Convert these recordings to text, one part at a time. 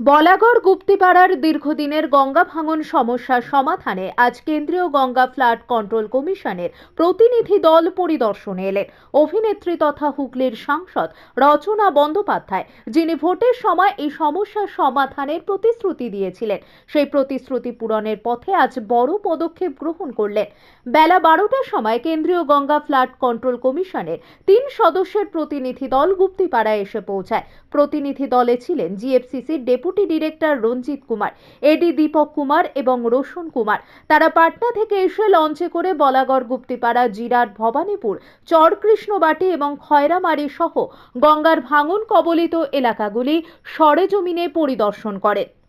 বলাগড় গুপ্তিপাড়ার দীর্ঘদিনের গঙ্গা ভাঙন সমস্যার সমাধানে আজ কেন্দ্রীয় গঙ্গা ফ্লাড কন্ট্রোল কমিশনের প্রতিনিধি দল পরিদর্শনে এলেন। অভিনেত্রী তথা হুগলির সাংসদ রচনা বন্দ্যোপাধ্যায়, যিনি ভোটের সময় এই সমস্যার সমাধানের প্রতিশ্রুতি দিয়েছিলেন। সেই প্রতিশ্রুতি পূরণের পথে আজ বড় পদক্ষেপ গ্রহণ করলেন। বেলা বারোটার সময় কেন্দ্রীয় গঙ্গা ফ্লাড কন্ট্রোল কমিশনের তিন সদস্যের প্রতিনিধি দল গুপ্তিপাড়ায় এসে পৌঁছায়। প্রতিনিধি দলে ছিলেন জিএফসিসির deputy director Ranjit Kumar AD Deepak Kumar এবং রোশন কুমার। তারা পাটনা থেকে এসে লঞ্চে করে বলাগড়, গুপ্তিপাড়া, জিরাট, ভবানীপুর, চরকৃষ্ণবাটি এবং খয়রামারি সহ গঙ্গার ভাঙন কবলিত এলাকাগুলি সরেজমিনে পরিদর্শন করেন।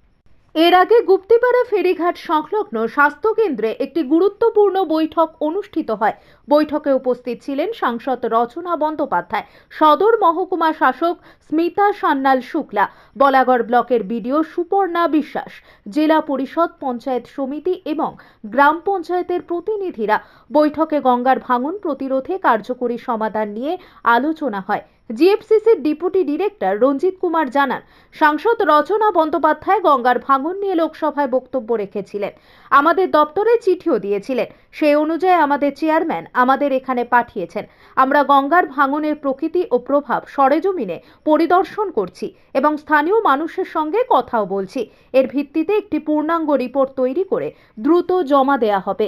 এর আগে গুপ্তিপাড়া ফেরিঘাট সংলগ্ন স্বাস্থ্যকেন্দ্রে একটি গুরুত্বপূর্ণ বৈঠক অনুষ্ঠিত হয়। বৈঠকে উপস্থিত ছিলেন সাংসদ রচনা বন্দ্যোপাধ্যায়, সদর মহকুমা শাসক স্মিতা সান্যাল শুক্লা, বলাগড় ব্লকের বিডিও সুপর্ণা বিশ্বাস, জেলা পরিষদ পঞ্চায়েত সমিতি এবং গ্রাম পঞ্চায়েতের প্রতিনিধিরা। বৈঠকে গঙ্গার ভাঙন প্রতিরোধে কার্যকরী সমাধান নিয়ে আলোচনা হয়। জিএফসিসির ডিপুটি ডিরেক্টর রঞ্জিত কুমার জানান, সাংসদ রচনা বন্দ্যোপাধ্যায় গঙ্গার ভাঙন নিয়ে লোকসভায় বক্তব্য রেখেছিলেন। আমাদের দপ্তরে চিঠিও দিয়েছিলেন। সেই অনুযায়ী আমাদের চেয়ারম্যান আমাদের এখানে পাঠিয়েছেন। আমরা গঙ্গার ভাঙনের প্রকৃতি ও প্রভাব সরেজমিনে পরিদর্শন করছি এবং স্থানীয় মানুষের সঙ্গে কথাও বলছি। এর ভিত্তিতে একটি পূর্ণাঙ্গ রিপোর্ট তৈরি করে দ্রুত জমা দেয়া হবে।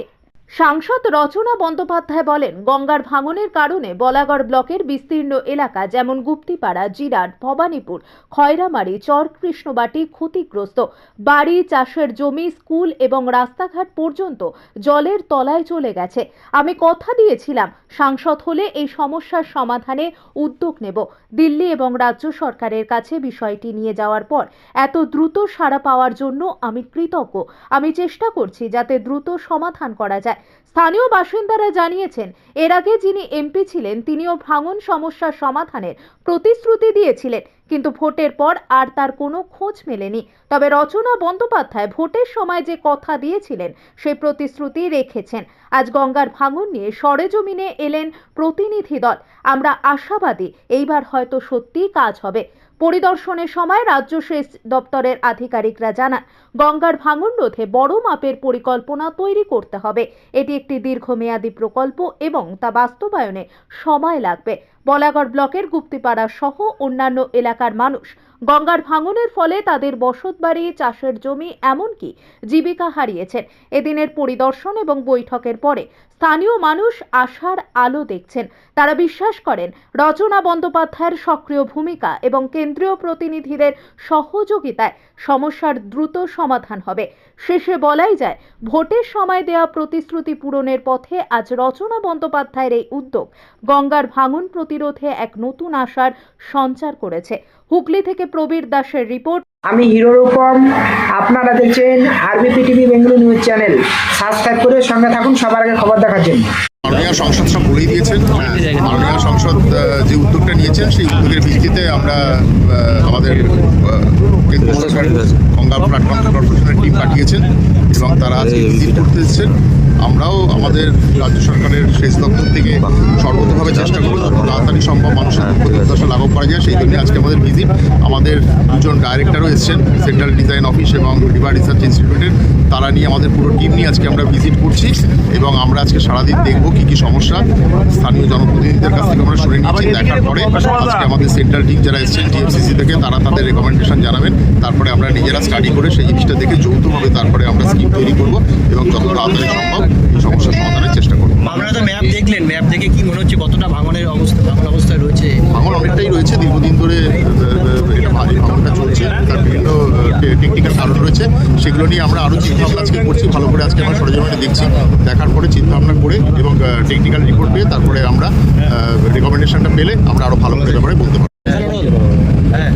সাংসদ রচনা বন্দ্যোপাধ্যায় বলেন, গঙ্গার ভাঙনের কারণে বলাগড় ব্লকের বিস্তীর্ণ এলাকা যেমন গুপ্তিপাড়া, জিরাট, ভবানীপুর, খয়রামারি, চরকৃষ্ণবাটি ক্ষতিগ্রস্ত। বাড়ি, চাষের জমি, স্কুল এবং রাস্তাঘাট পর্যন্ত জলের তলায় চলে গেছে। আমি কথা দিয়েছিলাম, সাংসদ হলে এই সমস্যার সমাধানে উদ্যোগ নেব। দিল্লি এবং রাজ্য সরকারের কাছে বিষয়টি নিয়ে যাওয়ার পর এত দ্রুত সাড়া পাওয়ার জন্য আমি কৃতজ্ঞ। আমি চেষ্টা করছি যাতে দ্রুত সমাধান করা যায়। স্থানীয় বাসিন্দারা জানিয়েছেন, এর আগে যিনি এমপি ছিলেন, তিনিও ভাঙন সমস্যার সমাধানের প্রতিশ্রুতি দিয়েছিলেন, কিন্তু ভোটের পর আর তার কোনো খোঁজ মেলেনি। তবে রচনা বন্দ্যোপাধ্যায় ভোটের সময় যে কথা দিয়েছিলেন, সেই প্রতিশ্রুতি রেখেছেন। আজ গঙ্গার ভাঙন নিয়ে সরেজমিনে এলেন প্রতিনিধি দল। আমরা আশাবাদী, এইবার হয়তো সত্যিই কাজ হবে। পরিদর্শনের সময় রাজ্য সেচ দপ্তরের আধিকারিকরা জানান, গঙ্গার ভাঙন রোধে বড় মাপের পরিকল্পনা তৈরি করতে হবে। এটি একটি দীর্ঘমেয়াদী প্রকল্প এবং তা বাস্তবায়নে সময় লাগবে। বলাগড় ব্লকের গুপ্তিপাড়া সহ অন্যান্য এলাকার মানুষ। গঙ্গার ভাঙনের ফলে তাদের বসতবাড়ি, চাষের জমি, এমনকি জীবিকা হারিয়েছেন। এদিনের পরিদর্শন এবং বৈঠকের পরে স্থানীয় মানুষ আশার আলো দেখছেন। তারা বিশ্বাস করেন, রচনা বন্দ্যোপাধ্যায়ের সক্রিয় ভূমিকা এবং কেন্দ্রীয় প্রতিনিধিদের সহযোগিতায় সমস্যার দ্রুত সমাধান হবে। শেষে বলাই যায়, ভোটের সময় দেওয়া প্রতিশ্রুতি পূরণের পথে আজ রচনা বন্দ্যোপাধ্যায়ের এই উদ্যোগ। গঙ্গার ভাঙন প্রতিরোধে এক নতুন আশার সঞ্চার করেছে। হুগলি থেকে প্রবীর দাসের রিপোর্ট। আমি হিরো রূপম, আপনারা দেখছেন ABP TV Bengaluru news channel. Subscribe করে সঙ্গে থাকুন, সবার আগে খবর দেখার জন্য। মাননীয় সংসদ সব বলেই দিয়েছেন। মাননীয় সংসদ যে উদ্যোগটা নিয়েছেন, সেই উদ্যোগের ভিত্তিতে আমরা আমাদের কেন্দ্র সরকার গঙ্গা প্ল্যাটফর্ম কর্পোরেশনের টিম পাঠিয়েছেন এবং তারা আজকে ভিজিট করতে এসেছেন। আমরাও আমাদের রাজ্য সরকারের সেচ দপ্তর থেকে সর্বতভাবে চেষ্টা করব যত তাড়াতাড়ি সম্ভব মানুষের প্রতিদশা লাঘব করা যায়, সেই জন্য আজকে আমাদের ভিজিট। আমাদের দুজন ডাইরেক্টরও এসেছেন, সেন্ট্রাল ডিজাইন অফিস এবং রিভার রিসার্চ ইনস্টিটিউটের। তারা নিয়ে আমাদের পুরো টিম নিয়ে আজকে আমরা ভিজিট করছি এবং আমরা আজকে সারাদিন দেখব কি কি সমস্যা। স্থানীয় জনপ্রতিনিধিদের কাছ থেকে আমরা শুনে নিচ্ছি দেখার পরে আজকে আমাদের সেন্ট্রাল টিম যারা এসেছেন টিএফসিসি থেকে তারা তাদের রেকমেন্ডেশন জানাবেন। তারপরে আমরা নিজেরা স্টাডি করে সেই জিনিসটা দেখে যৌথভাবে তারপরে আমরা স্কিম তৈরি করব এবং যত তাড়াতাড়ি সম্ভব এই সমস্যার সমাধানের চেষ্টা করব। আপনারা তো ম্যাপ দেখলেন ম্যাপ দেখে কি মনে হচ্ছে কতটা ভাঙনের অবস্থা ভাঙন অবস্থায় রয়েছে? ভাঙন অনেকটাই রয়েছে দীর্ঘদিন ধরে আহ, আহ, এটা ভারী ভাঙনটা চলছে তার বিভিন্ন টেকনিক্যাল কারণ রয়েছে। সেগুলো নিয়ে আমরা আরও চিন্তাভাবনা আজকে করছি ভালো করে আজকে আমরা সরজমিনে দেখছি দেখার পরে চিন্তাভাবনা করে এবং টেকনিক্যাল রিপোর্ট পেয়ে তারপরে আমরা রেকমেন্ডেশনটা পেলে আমরা আরও ভালো করে ব্যাপারে বলতে পারব। হ্যাঁ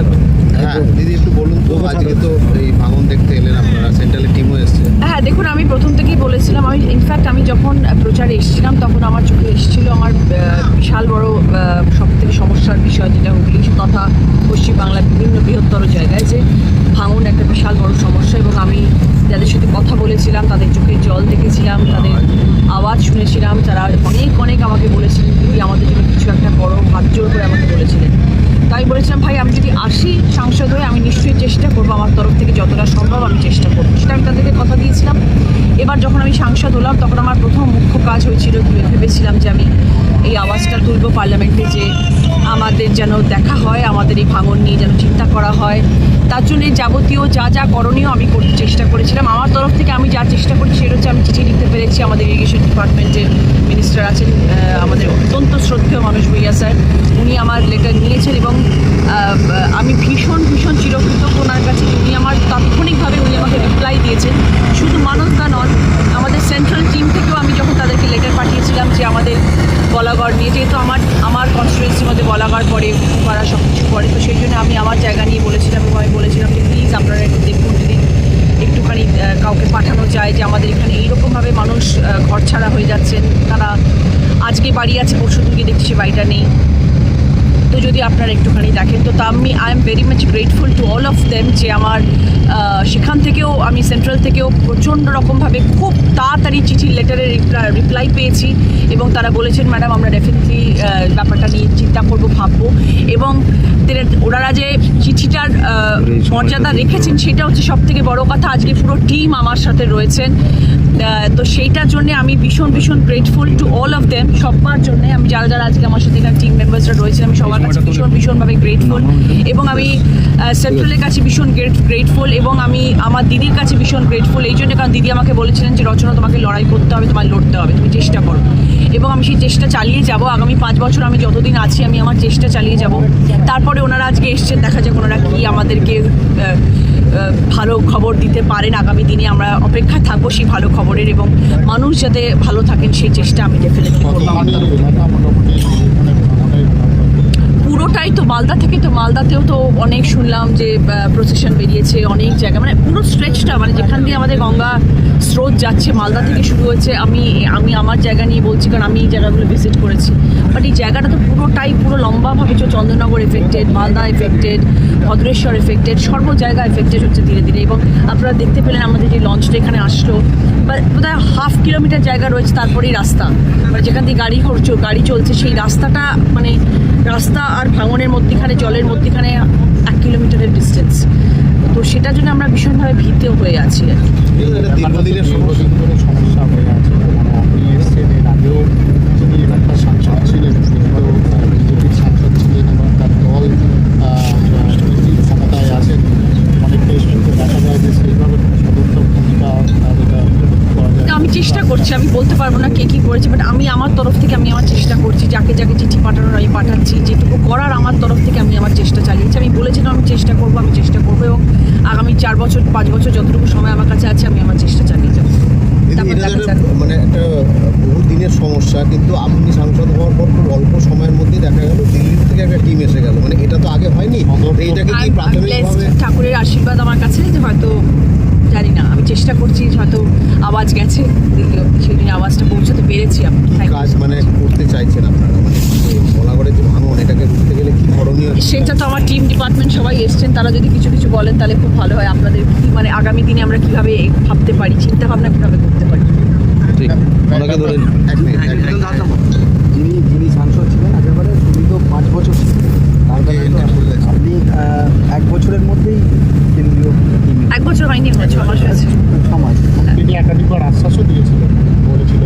হ্যাঁ। দিদি একটু বলুন তো আজকে তো এই ভাঙন দেখতে এলেন আপনারা সেন্ট্রালের টিমও এসছে। হ্যাঁ দেখুন আমি প্রথম থেকেই বলেছিলাম আমি ইনফ্যাক্ট আমি যখন প্রচারে এসেছিলাম তখন আমার চোখে এসেছিল আমার বিশাল বড় সব থেকে সমস্যার বিষয় যেটা হুগলি তথা পশ্চিমবাংলার বিভিন্ন বৃহত্তর জায়গায় যে ভাঙন একটা বিশাল বড় সমস্যা এবং আমি যাদের সাথে কথা বলেছিলাম তাদের চোখে জল দেখেছিলাম, তাদের আওয়াজ শুনেছিলাম, তারা অনেক অনেক আমাকে বলেছিলেন দিদি আমাদের জন্য কিছু একটা বড় হাত জোর করে আমাকে বলেছিলেন। তাই বলেছিলাম, ভাই, আমি যদি আসি সাংসদ হয়ে, আমি নিশ্চয়ই চেষ্টা করব আমার তরফ থেকে যতটা সম্ভব আমি চেষ্টা করব। সেটা আমি তাদেরকে কথা দিয়েছিলাম। এবার যখন আমি সাংসদ হলাম, তখন আমার প্রথম মুখ্য কাজ হয়েছিল, ভেবেছিলাম যে আমি এই আওয়াজটা তুলব পার্লামেন্টে যে আমাদের যেন দেখা হয়, আমাদের এই ভাঙন নিয়ে যেন চিন্তা করা হয়। তার জন্য যাবতীয় যা যা করণীয় আমি করতে চেষ্টা করেছিলাম। আমার তরফ থেকে আমি যা চেষ্টা করি সেটা হচ্ছে আমি চিঠি লিখতে পেরেছি। আমাদের ইরিগেশন ডিপার্টমেন্টের মিনিস্টার আছেন আমাদের অত্যন্ত শ্রদ্ধেয় মানুষ ভূঁইয়া স্যার। উনি আমার লেটার নিয়েছেন এবং আমি ভীষণ ভীষণ চিরকৃতজ্ঞ ওনার কাছে। উনি আমার তাৎক্ষণিকভাবে উনি আমাকে রিপ্লাই দিয়েছেন শুধু মানবদা নন আমাদের সেন্ট্রাল টিম থেকেও আমি যখন তাদেরকে লেটার পাঠিয়েছিলাম যে আমাদের বলাগড় নিয়ে যেহেতু আমার আমার কনস্টিটুয়েন্সির মধ্যে পরে করা সব কিছু করে। তো সেই জন্য আমি আমার জায়গা নিয়ে বলেছিলাম, এবং বলেছিলাম যে প্লিজ আপনারা একটু দেখুন, যদি একটুখানি কাউকে পাঠানো যায় যে আমাদের এখানে এইরকমভাবে মানুষ ঘর ছাড়া হয়ে যাচ্ছেন, তারা আজকে বাড়ি আছে, পরশু দুর্গে দেখছি সে বাড়িটা নেই। তো যদি আপনারা একটুখানি দেখেন তো তা আমি I am very much grateful to all of them যে আমার সেখান থেকেও আমি সেন্ট্রাল থেকেও প্রচণ্ড রকমভাবে খুব তাড়াতাড়ি চিঠির লেটারের রিপ্লাই পেয়েছি এবং তারা বলেছেন ম্যাডাম আমরা ডেফিনেটলি ব্যাপারটা নিয়ে চিন্তা করব ভাববো। এবং ওনারা যে চিঠিটার মর্যাদা রেখেছেন সেটা হচ্ছে সব থেকে বড় কথা আজকে পুরো টিম আমার সাথে রয়েছেন। তো সেইটার জন্য আমি ভীষণ ভীষণ grateful to all of them সবার জন্য আমি যারা যারা আজকে আমার সাথে এখানে টিম মেম্বার্সরা রয়েছেন আমি সবার কাছে ভীষণ, ভীষণভাবে গ্রেটফুল এবং আমি সেন্ট্রালের কাছে ভীষণ গ্রেট গ্রেটফুল এবং আমি আমার দিদির কাছে ভীষণ গ্রেটফুল এই জন্য কারণ দিদি আমাকে বলেছিলেন যে, রচনা, তোমাকে লড়াই করতে হবে, তোমায় লড়তে হবে, তুমি চেষ্টা করো। এবং আমি সেই চেষ্টা চালিয়ে যাব। আগামী পাঁচ বছর আমি যতদিন আছি, আমি আমার চেষ্টা চালিয়ে যাব। তারপরে ওনারা আজকে এসছেন, দেখা যাক ওনারা কি আমাদেরকে ভালো খবর দিতে পারেন। আগামী দিনে আমরা অপেক্ষা থাকব সেই ভালো খবরের এবং মানুষ যাতে ভালো থাকেন, সেই চেষ্টা আমি ডেফিনেটলি করব। আমার তরফ। পুরোটাই তো মালদা থেকে তো মালদাতেও তো অনেক শুনলাম যে প্রসেশন বেরিয়েছে, অনেক জায়গা। মানে পুরো স্ট্রেচটা মানে যেখান দিয়ে আমাদের গঙ্গা স্রোত যাচ্ছে, মালদা থেকে শুরু হয়েছে। আমি আমি আমার জায়গা নিয়ে বলছি, কারণ আমি এই জায়গাগুলো ভিজিট করেছি। বাট এই জায়গাটা তো পুরোটাই পুরো লম্বাভাবে Chandannagar affected Malda affected Bhadreswar affected সর্ব জায়গা এফেক্টেড হচ্ছে ধীরে ধীরে। এবং আপনারা দেখতে পেলেন আমাদের যে লঞ্চটা এখানে আসলো। বা বোধহয় হাফ কিলোমিটার জায়গা রয়েছে, তারপরেই রাস্তা। মানে যেখান দিয়ে গাড়ি ঘর চল- গাড়ি চলছে, সেই রাস্তাটা মানে রাস্তা আর ভাঙনের মধ্যেখানে জলের মধ্যেখানে এক কিলোমিটারের ডিস্টেন্স তো সেটার জন্য আমরা ভীষণভাবে ভীত হয়ে আছি আর কি। এটা দীর্ঘদিনের সমস্যা ধরে সমস্যা হয়ে আছে মানে আপনি এসছেন এর আগেও যিনি এখানকার সাংসদ ছিলেন তিনি তো বিজেপির সাংসদ ছিলেন এবং তার দল রাজনৈতিক ক্ষমতায় আছেন অনেকটা ইস্যুতে দেখা যায় যে সেইভাবে কোনো সদর্থক ভূমিকা তার এটা করা যায় আমি করছি আমি বলতে পারব না কে কী করেছে বাট আমি আমার তরফ থেকে আমি আমার চেষ্টা করছি যাকে যাকে চিঠি পাঠানোর আমি পাঠাচ্ছি যেটুকু করার আমার তরফ থেকে আমি আমার চেষ্টা চালিয়েছি। আমি বলেছিলাম আমি চেষ্টা করব আমি চেষ্টা করব এবং আগামী চার বছর পাঁচ বছর যতটুকু সময় আমার কাছে আছে আমি আমার চেষ্টা চালিয়ে যাব। মানে একটা বহু দিনের সমস্যা কিন্তু আপনি সাংসদ হওয়ার পর খুব অল্প সময়ের মধ্যেই দেখা গেল দিল্লি থেকে একটা টিম এসে গেল। মানে এটা তো আগে হয়নি। এইটাকে কি প্রাথমিকভাবে ঠাকুরের আশীর্বাদ আমার কাছে যে হয়তো জানি না আমি চেষ্টা করছি হয়তো আওয়াজ গেছে জন্য আওয়াজটা পৌঁছাতে পেরেছি আমি। কাজ মানে করতে চাইছেন আপনারা? মানে যে ভাঙন এটাকে রুখতে গেলে কি করণীয়? সেটা তো আমার টিম ডিপার্টমেন্ট সবাই এসছেন তারা যদি কিছু কিছু বলেন তাহলে খুব ভালো হয়। আপনাদের কি মানে আগামী দিনে আমরা কীভাবে ভাবতে পারি চিন্তা ভাবনা কীভাবে করতে পারি? ওনাকে ধরে এক মিনিট যিনি যিনি সাংসদ ছিলেন একেবারে তিনি তো পাঁচ বছর ছিলেন। তার আপনি এক বছরের মধ্যেই বছর হয়নি ছ মাস হয়েছে। হ্যাঁ। একাধিকবার আশ্বাসও দিয়েছিল বলেছিল